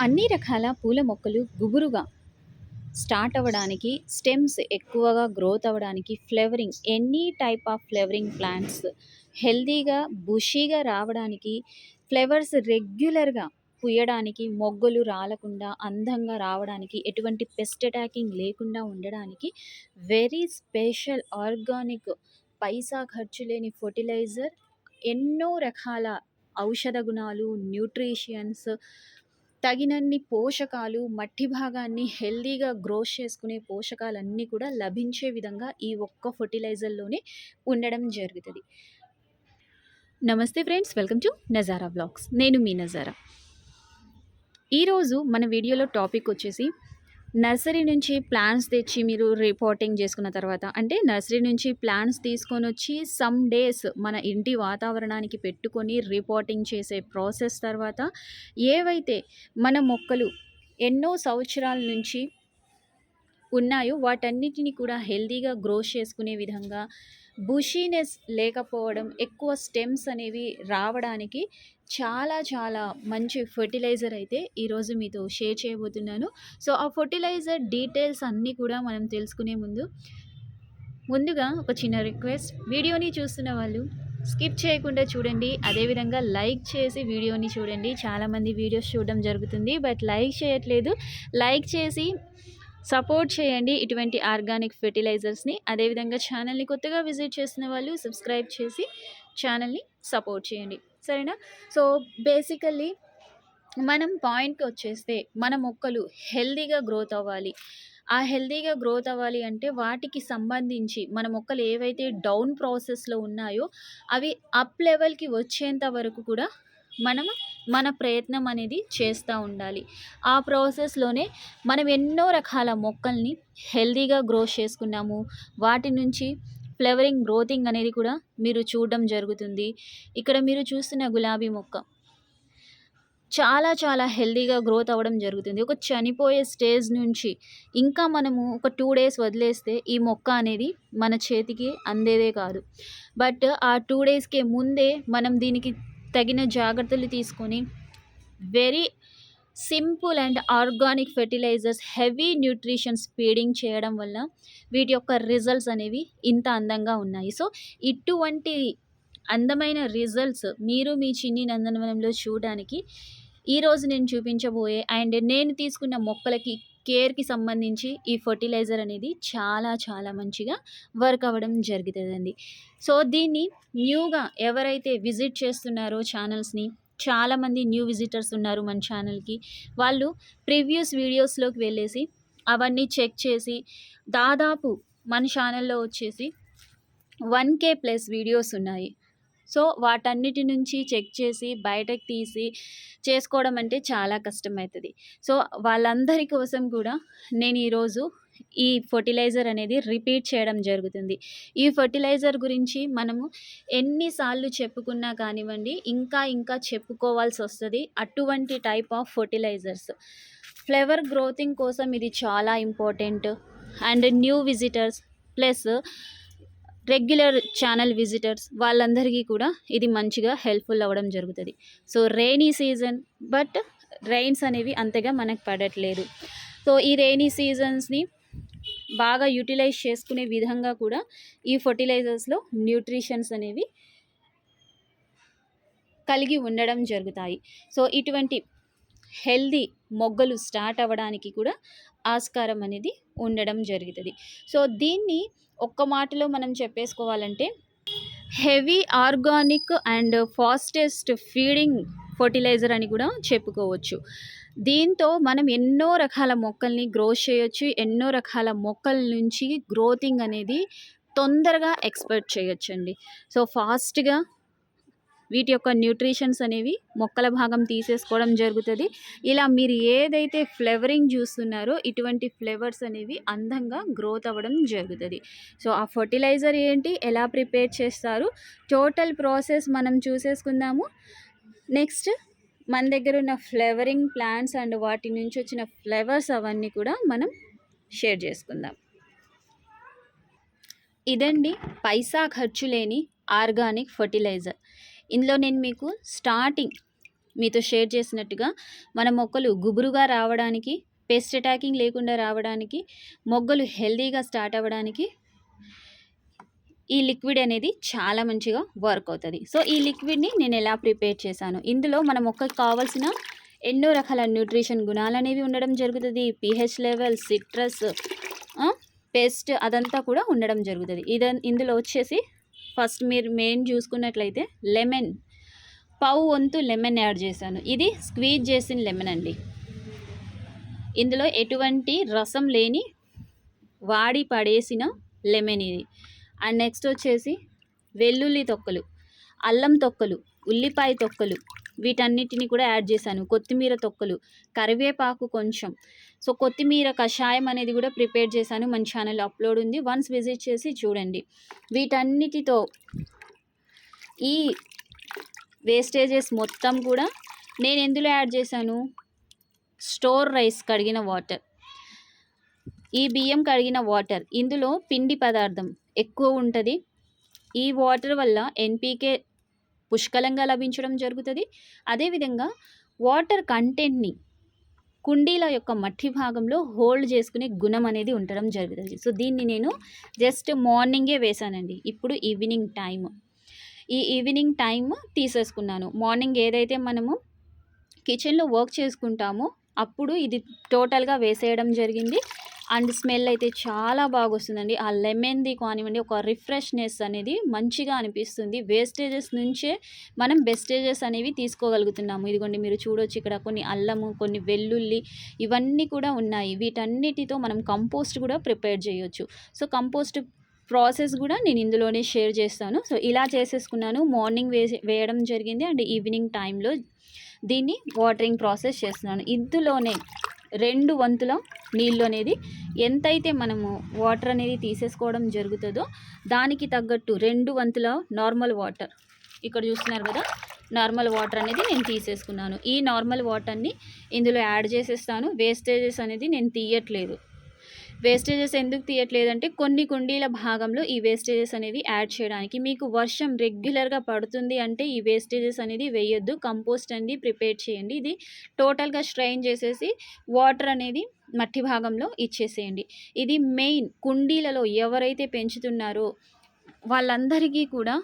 అన్ని రకాల పూల మొక్కలు గుబురుగా స్టార్ట్ అవ్వడానికి స్టెమ్స్ ఎక్కువగా గ్రోత్ అవ్వడానికి flowering any type of flowering plants హెల్తీగా బుషీగా రావడానికి ఫ్లేవర్స్ రెగ్యులర్గా పుయ్యడానికి మొగ్గలు రాలకుండా అందంగా రావడానికి ఎటువంటి పెస్ట్ అటాకింగ్ లేకుండా ఉండడానికి వెరీ స్పెషల్ ఆర్గానిక్ పైసా ఖర్చు లేని ఫర్టిలైజర్ ఎన్నో రకాల ఔషధ గుణాలు న్యూట్రిషియన్స్ తగినన్ని పోషకాలు మట్టి భాగాన్ని హెల్దీగా గ్రోస్ చేసుకునే పోషకాలన్నీ కూడా లభించే విధంగా ఈ ఒక్క ఫర్టిలైజర్లోనే ఉండడం జరుగుతుంది. నమస్తే friends welcome to Nazara blogs నేను మీ నజారా. ఈరోజు మన వీడియోలో టాపిక్ వచ్చేసి నర్సరీ నుంచి ప్లాంట్స్ తెచ్చి మీరు రిపోర్టింగ్ చేసుకున్న తర్వాత అంటే నర్సరీ నుంచి ప్లాంట్స్ తీసుకొని వచ్చి సమ్ డేస్ మన ఇంటి వాతావరణానికి పెట్టుకొని రిపోర్టింగ్ చేసే ప్రాసెస్ తర్వాత ఏవైతే మన మొక్కలు ఎన్నో సంవత్సరాల నుంచి ఉన్నాయో వాటన్నిటిని కూడా హెల్తీగా గ్రో చేసుకునే విధంగా బుషీనెస్ లేకపోవడం ఎక్కువ స్టెమ్స్ అనేవి రావడానికి చాలా చాలా మంచి ఫర్టిలైజర్ అయితే ఈరోజు మీతో షేర్ చేయబోతున్నాను. సో ఆ ఫర్టిలైజర్ డీటెయిల్స్ అన్నీ కూడా మనం తెలుసుకునే ముందు ముందుగా ఒక చిన్న రిక్వెస్ట్. వీడియోని చూస్తున్న వాళ్ళు స్కిప్ చేయకుండా చూడండి. అదేవిధంగా లైక్ చేసి వీడియోని చూడండి. చాలామంది వీడియోస్ చూడడం జరుగుతుంది. బట్ లైక్ చేయట్లేదు. లైక్ చేసి సపోర్ట్ చేయండి ఇటువంటి ఆర్గానిక్ ఫెర్టిలైజర్స్ని. అదేవిధంగా ఛానల్ని కొత్తగా విజిట్ చేసిన వాళ్ళు సబ్స్క్రైబ్ చేసి ఛానల్ని సపోర్ట్ చేయండి. సరేనా? సో బేసికల్లీ మనం పాయింట్కి వచ్చేస్తే మన మొక్కలు హెల్దీగా గ్రోత్ అవ్వాలి. ఆ హెల్దీగా గ్రోత్ అవ్వాలి అంటే వాటికి సంబంధించి మన మొక్కలు ఏవైతే డౌన్ ప్రాసెస్లో ఉన్నాయో అవి అప్ లెవెల్కి వచ్చేంత వరకు కూడా మనం మన ప్రయత్నం అనేది చేస్తూ ఉండాలి. ఆ ప్రాసెస్లోనే మనం ఎన్నో రకాల మొక్కల్ని హెల్దీగా గ్రోత్ చేసుకున్నాము. వాటి నుంచి ఫ్లవరింగ్ గ్రోతింగ్ అనేది కూడా మీరు చూడడం జరుగుతుంది. ఇక్కడ మీరు చూస్తున్న గులాబీ మొక్క చాలా చాలా హెల్దీగా గ్రోత్ అవ్వడం జరుగుతుంది. ఒక చనిపోయే స్టేజ్ నుంచి ఇంకా మనము ఒక టూ డేస్ వదిలేస్తే ఈ మొక్క అనేది మన చేతికి అందేదే కాదు. బట్ ఆ టూ డేస్కే ముందే మనం దీనికి తగిన జాగ్రత్తలు తీసుకొని very simple and organic fertilizers heavy nutritions feeding చేయడం వల్ల వీటి యొక్క రిజల్ట్స్ అనేవి ఇంత అందంగా ఉన్నాయి. సో ఇటువంటి అందమైన రిజల్ట్స్ మీరు మీ చిన్ని నందనవనంలో చూడడానికి ఈరోజు నేను చూపించబోయే అండ్ నేను తీసుకున్న మొక్కలకి కేర్కి సంబంధించి ఈ ఫర్టిలైజర్ అనేది చాలా చాలా మంచిగా వర్క్ అవ్వడం జరుగుతుందండి. సో దీన్ని న్యూగా ఎవరైతే విజిట్ చేస్తున్నారో ఛానల్స్ని చాలామంది న్యూ విజిటర్స్ ఉన్నారు మన ఛానల్కి. వాళ్ళు ప్రీవియస్ వీడియోస్లోకి వెళ్ళేసి అవన్నీ చెక్ చేసి దాదాపు మన ఛానల్లో వచ్చేసి వన్ కే ప్లస్ వీడియోస్ ఉన్నాయి. సో వాటన్నిటి నుంచి చెక్ చేసి బయటకు తీసి చేసుకోవడం అంటే చాలా కష్టమవుతుంది. సో వాళ్ళందరి కోసం కూడా నేను ఈరోజు ఈ ఫర్టిలైజర్ అనేది రిపీట్ చేయడం జరుగుతుంది. ఈ ఫర్టిలైజర్ గురించి మనము ఎన్నిసార్లు చెప్పుకున్నా కానివ్వండి ఇంకా ఇంకా చెప్పుకోవాల్సి వస్తుంది అటువంటి టైప్ ఆఫ్ ఫర్టిలైజర్స్ ఫ్లేవర్ గ్రోతింగ్ కోసం ఇది చాలా important and new visitors plus regular channel visitors వాళ్ళందరికీ కూడా ఇది మంచిగా హెల్ప్ఫుల్ అవ్వడం జరుగుతుంది. So rainy season but rains అనేవి అంతగా మనకు పడట్లేదు. సో ఈ రెయినీ సీజన్స్ని బాగా యూటిలైజ్ చేసుకునే విధంగా కూడా ఈ ఫర్టిలైజర్స్లో న్యూట్రిషన్స్ అనేవి కలిగి ఉండడం జరుగుతాయి. సో ఇటువంటి హెల్దీ మొగ్గలు స్టార్ట్ అవ్వడానికి కూడా ఆస్కారం అనేది ఉండడం జరుగుతుంది. సో దీన్ని ఒక్క మాటలో మనం చెప్పేసుకోవాలంటే heavy organic and fastest feeding fertilizer అని కూడా చెప్పుకోవచ్చు. దీంతో మనం ఎన్నో రకాల మొక్కల్ని గ్రోత్ చేయొచ్చు ఎన్నో రకాల మొక్కల నుంచి గ్రోతింగ్ అనేది తొందరగా ఎక్స్పెక్ట్ చేయొచ్చండి. సో ఫాస్ట్గా వీటి యొక్క న్యూట్రిషన్స్ అనేవి మొక్కల భాగం తీసేసుకోవడం జరుగుతుంది. ఇలా మీరు ఏదైతే ఫ్లేవరింగ్ చూస్తున్నారో ఇటువంటి ఫ్లేవర్స్ అనేవి అందంగా గ్రోత్ అవ్వడం జరుగుతుంది. సో ఆ ఫర్టిలైజర్ ఏంటి ఎలా ప్రిపేర్ చేస్తారు టోటల్ ప్రాసెస్ మనం చూసేసుకుందాము. నెక్స్ట్ మన దగ్గర ఉన్న ఫ్లేవరింగ్ ప్లాంట్స్ అండ్ వాటి నుంచి వచ్చిన ఫ్లేవర్స్ అవన్నీ కూడా మనం షేర్ చేసుకుందాం. ఇదండి పైసా ఖర్చు లేని ఆర్గానిక్ ఫర్టిలైజర్. ఇందులో నేను మీకు స్టార్టింగ్ మీతో షేర్ చేసినట్టుగా మన మొక్కలు గుబురుగా రావడానికి పెస్ట్ అటాకింగ్ లేకుండా రావడానికి మొగ్గలు హెల్దీగా స్టార్ట్ అవ్వడానికి ఈ లిక్విడ్ అనేది చాలా మంచిగా వర్క్ అవుతుంది. సో ఈ లిక్విడ్ని నేను ఎలా ప్రిపేర్ చేశాను? ఇందులో మన మొక్కకి కావాల్సిన ఎన్నో రకాల న్యూట్రిషన్ గుణాలు అనేవి ఉండడం జరుగుతుంది. పిహెచ్ లెవెల్ సిట్రస్ పెస్ట్ అదంతా కూడా ఉండడం జరుగుతుంది. ఇద ఇందులో వచ్చేసి ఫస్ట్ మీరు మెయిన్ చూసుకున్నట్లయితే లెమన్ పావు వంతు లెమన్ యాడ్ చేశాను. ఇది స్క్వీజ్ చేసిన లెమన్ అండి. ఇందులో ఎటువంటి రసం లేని వాడి పడేసిన లెమన్ ఇది. అండ్ నెక్స్ట్ వచ్చేసి వెల్లుల్లి తొక్కలు అల్లం తొక్కలు ఉల్లిపాయ తొక్కలు వీటన్నిటిని కూడా యాడ్ చేశాను. కొత్తిమీర తొక్కలు కరివేపాకు కొంచెం. సో కొత్తిమీర కషాయం అనేది కూడా ప్రిపేర్ చేశాను. మన ఛానల్ అప్లోడ్ ఉంది. వన్స్ విజిట్ చేసి చూడండి. వీటన్నిటితో ఈ వేస్టేజెస్ మొత్తం కూడా నేను ఎందులో యాడ్ చేశాను? స్టోర్ రైస్ కడిగిన వాటర్. ఈ బియ్యం కడిగిన వాటర్ ఇందులో పిండి పదార్థం ఎక్కువ ఉంటుంది. ఈ వాటర్ వల్ల ఎన్పీకే పుష్కలంగా లభించడం జరుగుతుంది. అదేవిధంగా వాటర్ కంటెంట్ని కుండీల యొక్క మట్టి భాగంలో హోల్డ్ చేసుకునే గుణం అనేది ఉండడం జరుగుతుంది. సో దీన్ని నేను జస్ట్ మార్నింగే వేశానండి ఇప్పుడు ఈవినింగ్ టైం ఈ ఈవినింగ్ టైం తీసేసుకున్నాను. మార్నింగ్ ఏదైతే మనము కిచెన్లో వర్క్ చేసుకుంటామో అప్పుడు ఇది టోటల్గా వేసేయడం జరిగింది. అండ్ స్మెల్ అయితే చాలా బాగా వస్తుందండి ఆ లెమన్ది కానివ్వండి ఒక రిఫ్రెష్నెస్ అనేది మంచిగా అనిపిస్తుంది. వేస్టేజెస్ నుంచే మనం బెస్టేజెస్ అనేవి తీసుకోగలుగుతున్నాము. ఇదిగోండి మీరు చూడొచ్చు ఇక్కడ కొన్ని అల్లము కొన్ని వెల్లుల్లి ఇవన్నీ కూడా ఉన్నాయి. వీటన్నిటితో మనం కంపోస్ట్ కూడా ప్రిపేర్ చేయొచ్చు. సో కంపోస్ట్ ప్రాసెస్ కూడా నేను ఇందులోనే షేర్ చేస్తాను. సో ఇలా చేసేసుకున్నాను. మార్నింగ్ వే వేయడం జరిగింది. అండ్ ఈవినింగ్ టైంలో దీన్ని వాటరింగ్ ప్రాసెస్ చేస్తున్నాను. ఇందులోనే రెండు వంతుల నీళ్ళు అనేది ఎంతైతే మనము వాటర్ అనేది తీసేసుకోవడం జరుగుతుందో దానికి తగ్గట్టు రెండు వంతుల నార్మల్ వాటర్. ఇక్కడ చూస్తున్నారు కదా నార్మల్ వాటర్ అనేది నేను తీసేసుకున్నాను. ఈ నార్మల్ వాటర్ని ఇందులో యాడ్ చేసేస్తాను. వేస్టేజెస్ అనేది నేను తీయట్లేదు. వేస్టేజెస్ ఎందుకు తీయట్లేదంటే కొన్ని కుండీల భాగంలో ఈ వేస్టేజెస్ అనేవి యాడ్ చేయడానికి. మీకు వర్షం రెగ్యులర్గా పడుతుంది అంటే ఈ వేస్టేజెస్ అనేది వేయొద్దు. కంపోస్ట్ అనేది ప్రిపేర్ చేయండి. ఇది టోటల్గా స్ట్రెయిన్ చేసేసి వాటర్ అనేది మట్టి భాగంలో ఇచ్చేసేయండి. ఇది మెయిన్ కుండీలలో ఎవరైతే పెంచుతున్నారో వాళ్ళందరికీ కూడా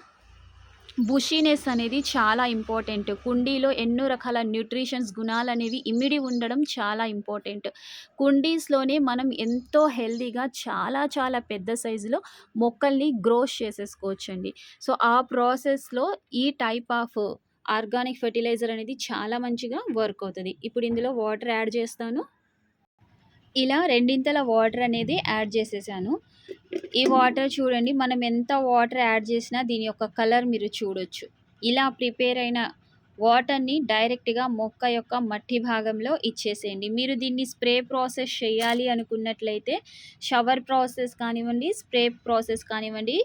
బుషీనెస్ అనేది చాలా ఇంపార్టెంట్. కుండీలో ఎన్నో రకాల న్యూట్రిషన్స్ గుణాలు అనేవి ఇమిడి ఉండడం చాలా ఇంపార్టెంట్. కుండీస్లోనే మనం ఎంతో హెల్తీగా చాలా చాలా పెద్ద సైజులో మొక్కల్ని గ్రోస్ చేసేసుకోవచ్చండి. సో ఆ ప్రాసెస్లో ఈ టైప్ ఆఫ్ ఆర్గానిక్ ఫెర్టిలైజర్ అనేది చాలా మంచిగా వర్క్ అవుతుంది. ఇప్పుడు ఇందులో వాటర్ యాడ్ చేస్తాను. ఇలా రెండింతల వాటర్ అనేది యాడ్ చేసేసాను. ఈ వాటర్ చూడండి మనం ఎంత వాటర్ యాడ్ చేసినా దీని యొక్క కలర్ మీరు చూడొచ్చు. ఇలా ప్రిపేర్ అయిన వాటర్ని డైరెక్ట్గా మొక్క యొక్క మట్టి భాగంలో ఇచ్చేసేయండి. మీరు దీన్ని స్ప్రే ప్రాసెస్ చేయాలి అనుకున్నట్లయితే షవర్ ప్రాసెస్ కానివ్వండి స్ప్రే ప్రాసెస్ కానివ్వండి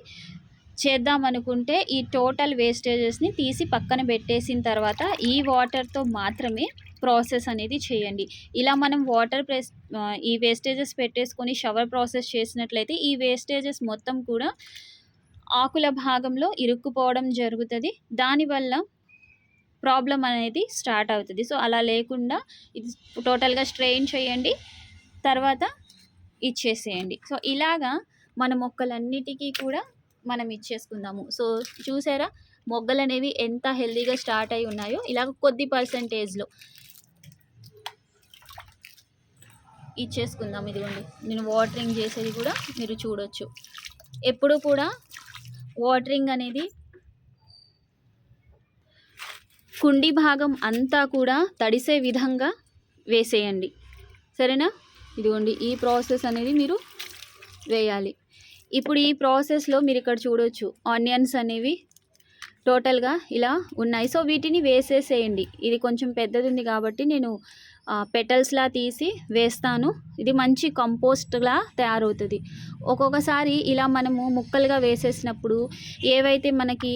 చేద్దాం అనుకుంటే ఈ టోటల్ వేస్టేజెస్ని తీసి పక్కన పెట్టేసిన తర్వాత ఈ వాటర్తో మాత్రమే ప్రాసెస్ అనేది చేయండి. ఇలా మనం వాటర్ ప్రెస్ ఈ వేస్టేజెస్ పెట్టేసుకొని షవర్ ప్రాసెస్ చేసినట్లయితే ఈ వేస్టేజెస్ మొత్తం కూడా ఆకుల భాగంలో ఇరుక్కుపోవడం జరుగుతుంది. దానివల్ల ప్రాబ్లం అనేది స్టార్ట్ అవుతుంది. సో అలా లేకుండా ఇది టోటల్గా స్ట్రెయిన్ చేయండి. తర్వాత ఇచ్చేసేయండి. సో ఇలాగా మన మొక్కలన్నిటికీ కూడా మనం ఇచ్చేసుకుందాము. సో చూసారా? మొగ్గలు అనేవి ఎంత హెల్తీగా స్టార్ట్ అయి ఉన్నాయో. ఇలాగ కొద్ది పర్సంటేజ్లో. ఇచ్చేసుకుందాం ఇదిగోండి. నేను వాటరింగ్ చేసేది కూడా మీరు చూడొచ్చు. ఎప్పుడు కూడా వాటరింగ్ అనేది కుండి భాగం అంతా కూడా తడిసే విధంగా వేసేయండి. సరేనా? ఇదిగోండి ఈ ప్రాసెస్ అనేది మీరు వేయాలి. ఇప్పుడు ఈ ప్రాసెస్లో మీరు ఇక్కడ చూడొచ్చు ఆనియన్స్ అనేవి టోటల్గా ఇలా ఉన్నాయి. సో వీటిని వేసేసేయండి. ఇది కొంచెం పెద్దది ఉంది కాబట్టి నేను పెటల్స్లా తీసి వేస్తాను. ఇది మంచి కంపోస్ట్లా తయారవుతుంది. ఒక్కొక్కసారి ఇలా మనము ముక్కలుగా వేసేసినప్పుడు ఏవైతే మనకి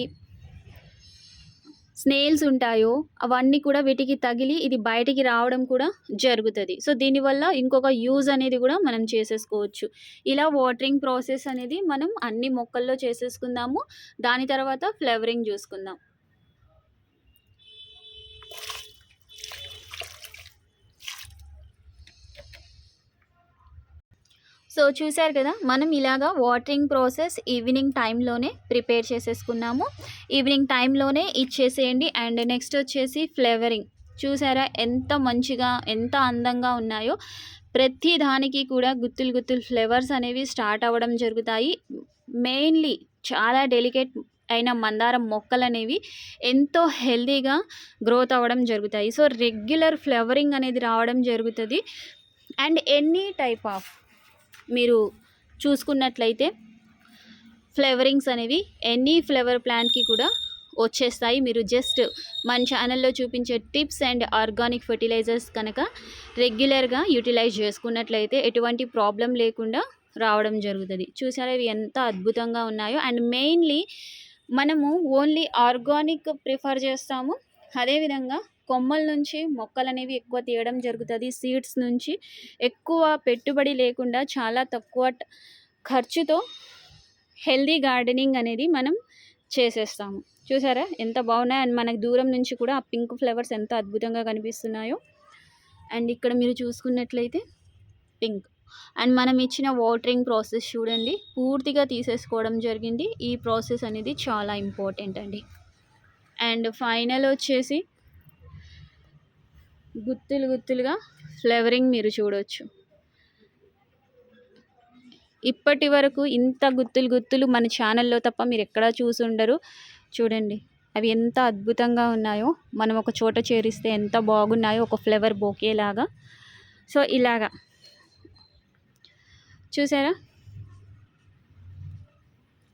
స్నేల్స్ ఉంటాయో అవన్నీ కూడా వీటికి తగిలి ఇది బయటికి రావడం కూడా జరుగుతుంది. సో దీనివల్ల ఇంకొక యూజ్ అనేది కూడా మనం చేసేసుకోవచ్చు. ఇలా వాటరింగ్ ప్రాసెస్ అనేది మనం అన్ని మొక్కల్లో చేసేసుకుందాము. దాని తర్వాత ఫ్లేవరింగ్ చూసుకుందాం. సో చూశారు కదా మనం ఇలాగా వాటరింగ్ ప్రాసెస్ ఈవినింగ్ టైంలోనే ప్రిపేర్ చేసేసుకున్నాము. ఈవినింగ్ టైంలోనే ఇచ్చేసేయండి అండ్ నెక్స్ట్ వచ్చేసి ఫ్లేవరింగ్ చూసారా ఎంత మంచిగా ఎంత అందంగా ఉన్నాయో. ప్రతి దానికి కూడా గుత్తులు గుత్తులు ఫ్లేవర్స్ అనేవి స్టార్ట్ అవ్వడం జరుగుతాయి. మెయిన్లీ చాలా డెలికేట్ అయిన మందారం మొక్కలు అనేవి ఎంతో హెల్తీగా గ్రోత్ అవ్వడం జరుగుతాయి. సో రెగ్యులర్ ఫ్లవరింగ్ అనేది రావడం జరుగుతుంది. అండ్ ఎనీ టైప్ ఆఫ్ మీరు చూసుకున్నట్లయితే ఫ్లేవరింగ్స్ అనేవి ఎనీ ఫ్లేవర్ ప్లాంట్కి కూడా వచ్చేస్తాయి. మీరు జస్ట్ మన ఛానల్లో చూపించే టిప్స్ అండ్ ఆర్గానిక్ ఫర్టిలైజర్స్ కనుక రెగ్యులర్గా యూటిలైజ్ చేసుకున్నట్లయితే ఎటువంటి ప్రాబ్లం లేకుండా రావడం జరుగుతుంది. చూసారా ఇవి ఎంత అద్భుతంగా ఉన్నాయో. అండ్ మెయిన్లీ మనము ఓన్లీ ఆర్గానిక్ ప్రిఫర్ చేస్తాము. అదేవిధంగా కొమ్మల నుంచి మొక్కలు అనేవి ఎక్కువ తీయడం జరుగుతుంది. సీడ్స్ నుంచి ఎక్కువ పెట్టుబడి లేకుండా చాలా తక్కువ ఖర్చుతో హెల్దీ గార్డెనింగ్ అనేది మనం చేసేస్తాము. చూసారా? ఎంత బాగున్నాయి. అండ్ మనకు దూరం నుంచి కూడా ఆ పింక్ ఫ్లవర్స్ ఎంత అద్భుతంగా కనిపిస్తున్నాయో. అండ్ ఇక్కడ మీరు చూసుకున్నట్లయితే పింక్. అండ్ మనం ఇచ్చిన వాటరింగ్ ప్రాసెస్ చూడండి. పూర్తిగా తీసేసుకోవడం జరిగింది. ఈ ప్రాసెస్ అనేది చాలా ఇంపార్టెంట్ అండి. అండ్ ఫైనల్ వచ్చేసి గుత్తులు గుత్తులుగా ఫ్లేవరింగ్ మీరు చూడవచ్చు ఇప్పటి వరకు ఇంత గుత్తులు గుత్తులు మన ఛానల్లో తప్ప మీరు ఎక్కడా చూసి ఉండరు. చూడండి అవి ఎంత అద్భుతంగా ఉన్నాయో. మనం ఒక చోట చేరిస్తే ఎంత బాగున్నాయో ఒక ఫ్లేవర్ బోకే లాగా సో ఇలాగా. చూసారా?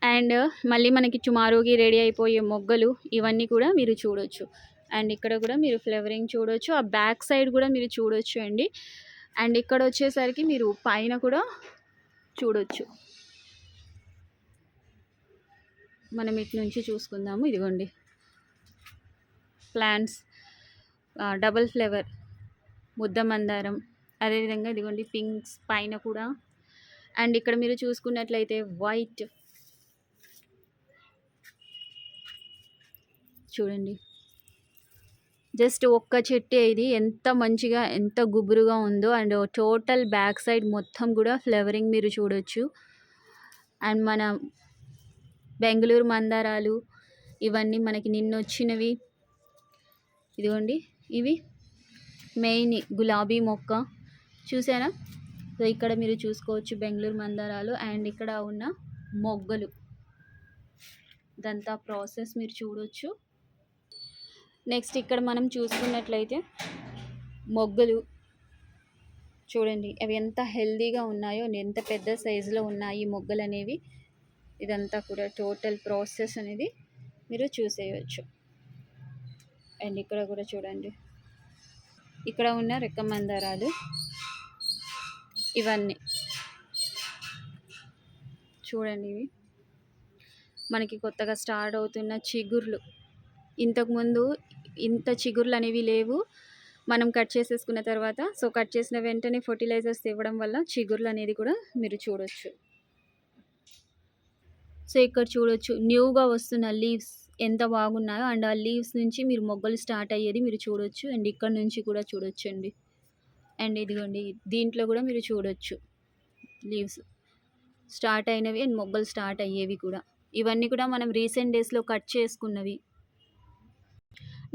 అండ్ మళ్ళీ మనకి చుమారోగి రెడీ అయిపోయే మొగ్గలు ఇవన్నీ కూడా మీరు చూడొచ్చు. అండ్ ఇక్కడ కూడా మీరు ఫ్లేవరింగ్ చూడొచ్చు. ఆ బ్యాక్ సైడ్ కూడా మీరు చూడొచ్చు అండి. అండ్ ఇక్కడ వచ్చేసరికి మీరు పైన కూడా చూడొచ్చు. మనం ఇటు నుంచి చూసుకుందాము. ఇదిగోండి. ప్లాంట్స్. Double flower. ముద్ద మందారం. అదేవిధంగా ఇదిగోండి పింక్స్ పైన కూడా. అండ్ ఇక్కడ మీరు చూసుకున్నట్లయితే వైట్. చూడండి. జస్ట్ ఒక్క చెట్టే ఇది. ఎంత మంచిగా ఎంత గుబురుగా ఉందో అండ్ టోటల్ బ్యాక్ సైడ్ మొత్తం కూడా ఫ్లవరింగ్ మీరు చూడొచ్చు. అండ్ మన బెంగళూరు మందారాలు ఇవన్నీ మనకి నిన్న వచ్చినవి. ఇదిగోండి ఇవి మెయిన్ గులాబీ మొక్క. చూసారా? సో ఇక్కడ మీరు చూసుకోవచ్చు బెంగళూరు మందారాలు అండ్ ఇక్కడ ఉన్న మొగ్గలు. ఇదంతా ప్రాసెస్ మీరు చూడొచ్చు. నెక్స్ట్ ఇక్కడ మనం చూసుకున్నట్లయితే మొగ్గలు. చూడండి అవి ఎంత హెల్దీగా ఉన్నాయో ఎంత పెద్ద సైజులో ఉన్నాయి మొగ్గలు అనేవి. ఇదంతా కూడా టోటల్ ప్రాసెస్ అనేది మీరు చూసేయచ్చు. అండ్ ఇక్కడ కూడా చూడండి. ఇక్కడ ఉన్న రెక్కమందారాలు ఇవన్నీ. చూడండి ఇవి. మనకి కొత్తగా స్టార్ట్ అవుతున్న చిగుర్లు. ఇంతకుముందు ఇంత చిగుర్లు అనేవి లేవు. మనం కట్ చేసేసుకున్న తర్వాత సో కట్ చేసిన వెంటనే ఫర్టిలైజర్స్ ఇవ్వడం వల్ల చిగుర్లు అనేది కూడా మీరు చూడొచ్చు. సో ఇక్కడ చూడొచ్చు న్యూగా వస్తున్న లీవ్స్ ఎంత బాగున్నాయో అండ్ ఆ లీవ్స్ నుంచి మీరు మొగ్గలు స్టార్ట్ అయ్యేది మీరు చూడొచ్చు అండ్ ఇక్కడ నుంచి కూడా చూడొచ్చు అండి అండ్ ఇదిగోండి దీంట్లో కూడా మీరు చూడొచ్చు లీవ్స్ స్టార్ట్ అయినవి అండ్ మొగ్గలు స్టార్ట్ అయ్యేవి కూడా. ఇవన్నీ కూడా మనం రీసెంట్ డేస్లో కట్ చేసుకున్నవి.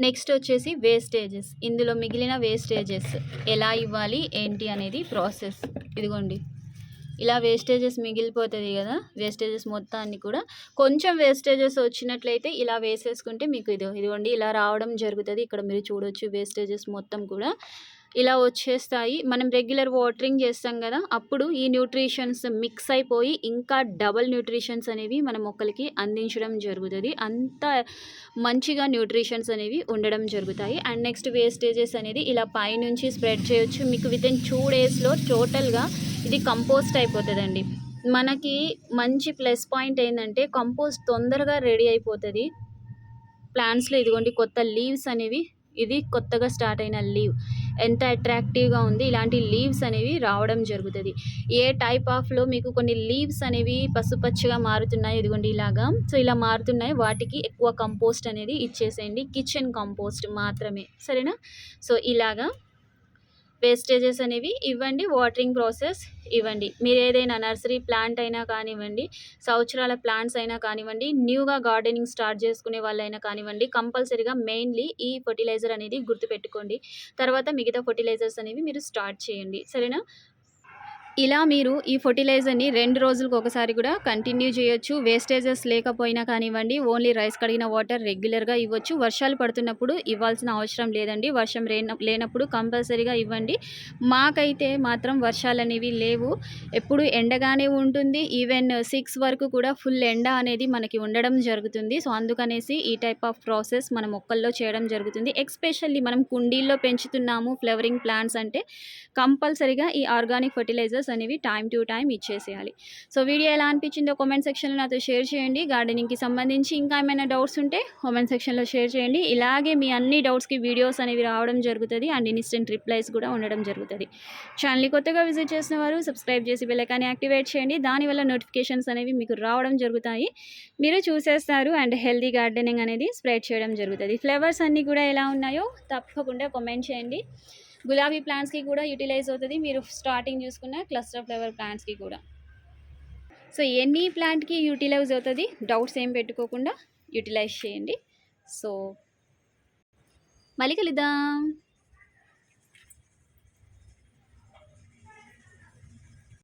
నెక్స్ట్ వచ్చేసి వేస్టేజెస్. ఇందులో మిగిలిన వేస్టేజెస్ ఎలా ఇవ్వాలి ఏంటి అనేది ప్రాసెస్. ఇదిగోండి. ఇలా వేస్టేజెస్ మిగిలిపోతుంది కదా వేస్టేజెస్ మొత్తాన్ని కూడా. కొంచెం వేస్టేజెస్ వచ్చినట్లయితే ఇలా వేసేసుకుంటే మీకు ఇది ఇదిగోండి ఇలా రావడం జరుగుతుంది. ఇక్కడ మీరు చూడొచ్చు వేస్టేజెస్ మొత్తం కూడా. ఇలా వచ్చేస్తాయి. మనం రెగ్యులర్ వాటరింగ్ చేస్తాం కదా అప్పుడు ఈ న్యూట్రిషన్స్ మిక్స్ అయిపోయి ఇంకా డబల్ న్యూట్రిషన్స్ అనేవి మన మొక్కలకి అందించడం జరుగుతుంది. అంత మంచిగా న్యూట్రిషన్స్ అనేవి ఉండడం జరుగుతాయి. అండ్ నెక్స్ట్ వేస్టేజెస్ అనేది ఇలా పైనుంచి స్ప్రెడ్ చేయొచ్చు. మీకు విత్ ఇన్ టూ డేస్లో టోటల్గా ఇది కంపోస్ట్ అయిపోతుందండి. మనకి మంచి ప్లస్ పాయింట్ ఏంటంటే కంపోస్ట్ తొందరగా రెడీ అయిపోతుంది. ప్లాంట్స్లో ఇదిగోండి కొత్త లీవ్స్ అనేవి ఇది కొత్తగా స్టార్ట్ అయిన లీవ్. ఎంత అట్రాక్టివ్గా ఉంది ఇలాంటి లీవ్స్ అనేవి రావడం జరుగుతుంది. ఏ టైప్ ఆఫ్లో మీకు కొన్ని లీవ్స్ అనేవి పసుపచ్చగా మారుతున్నాయి ఇదిగోండి ఇలాగా. సో ఇలా మారుతున్నాయి. వాటికి ఎక్కువ కంపోస్ట్ అనేది ఇచ్చేసేయండి. కిచెన్ కంపోస్ట్ మాత్రమే. సరేనా? సో ఇలాగా వేస్టేజెస్ అనేవి ఇవ్వండి వాటరింగ్ ప్రాసెస్ ఇవ్వండి. మీరు ఏదైనా నర్సరీ ప్లాంట్ అయినా కానివ్వండి సంవత్సరాల ప్లాంట్స్ అయినా కానివ్వండి న్యూగా గార్డెనింగ్ స్టార్ట్ చేసుకునే వాళ్ళైనా కానివ్వండి కంపల్సరీగా మెయిన్లీ ఈ ఫర్టిలైజర్ అనేది గుర్తుపెట్టుకోండి. తర్వాత మిగతా ఫర్టిలైజర్స్ అనేవి మీరు స్టార్ట్ చేయండి. సరేనా? ఇలా మీరు ఈ ఫర్టిలైజర్ని రెండు రోజులకు ఒకసారి కూడా కంటిన్యూ చేయొచ్చు. వేస్టేజెస్ లేకపోయినా కానివ్వండి ఓన్లీ రైస్ కడిగిన వాటర్ రెగ్యులర్గా ఇవ్వచ్చు. వర్షాలు పడుతున్నప్పుడు ఇవ్వాల్సిన అవసరం లేదండి. వర్షం లేన లేనప్పుడు కంపల్సరీగా ఇవ్వండి. మాకైతే మాత్రం వర్షాలు అనేవి లేవు. ఎప్పుడు ఎండగానే ఉంటుంది. ఈవెన్ సిక్స్ వరకు కూడా ఫుల్ ఎండ అనేది మనకి ఉండడం జరుగుతుంది. సో అందుకనేసి ఈ టైప్ ఆఫ్ ప్రాసెస్ మన మొక్కల్లో చేయడం జరుగుతుంది. ఎక్స్పెషల్లీ మనం కుండీల్లో పెంచుతున్నాము ఫ్లవరింగ్ ప్లాంట్స్ అంటే కంపల్సరీగా ఈ ఆర్గానిక్ ఫర్టిలైజర్స్ అనేవి టైం టు టైం ఇచ్చేసేయాలి. సో వీడియో ఎలా అనిపించిందో కామెంట్ సెక్షన్లో నాతో షేర్ చేయండి. గార్డెనింగ్కి సంబంధించి ఇంకా ఏమైనా డౌట్స్ ఉంటే కామెంట్ సెక్షన్లో షేర్ చేయండి. ఇలాగే మీ అన్ని డౌట్స్కి వీడియోస్ అనేవి రావడం జరుగుతుంది. అండ్ ఇన్స్టెంట్ రిప్లైస్ కూడా ఉండడం జరుగుతుంది. ఛానల్ని కొత్తగా విజిట్ చేసిన వారు సబ్స్క్రైబ్ చేసి బెల్లకాన్ని యాక్టివేట్ చేయండి. దానివల్ల నోటిఫికేషన్స్ అనేవి మీకు రావడం జరుగుతాయి. మీరు చూసేస్తారు అండ్ హెల్దీ గార్డెనింగ్ అనేది స్ప్రెడ్ చేయడం జరుగుతుంది. ఫ్లేవర్స్ అన్నీ కూడా ఎలా ఉన్నాయో తప్పకుండా కామెంట్ చేయండి. గులాబీ ప్లాంట్స్కి కూడా యూటిలైజ్ అవుతుంది. మీరు స్టార్టింగ్ చూసుకున్న క్లస్టర్ ఫ్లవర్ ప్లాంట్స్కి కూడా. సో ఎనీ ప్లాంట్కి యూటిలైజ్ అవుతుంది. డౌట్స్ ఏం పెట్టుకోకుండా యూటిలైజ్ చేయండి. సో మళ్ళీ కలుద్దాం.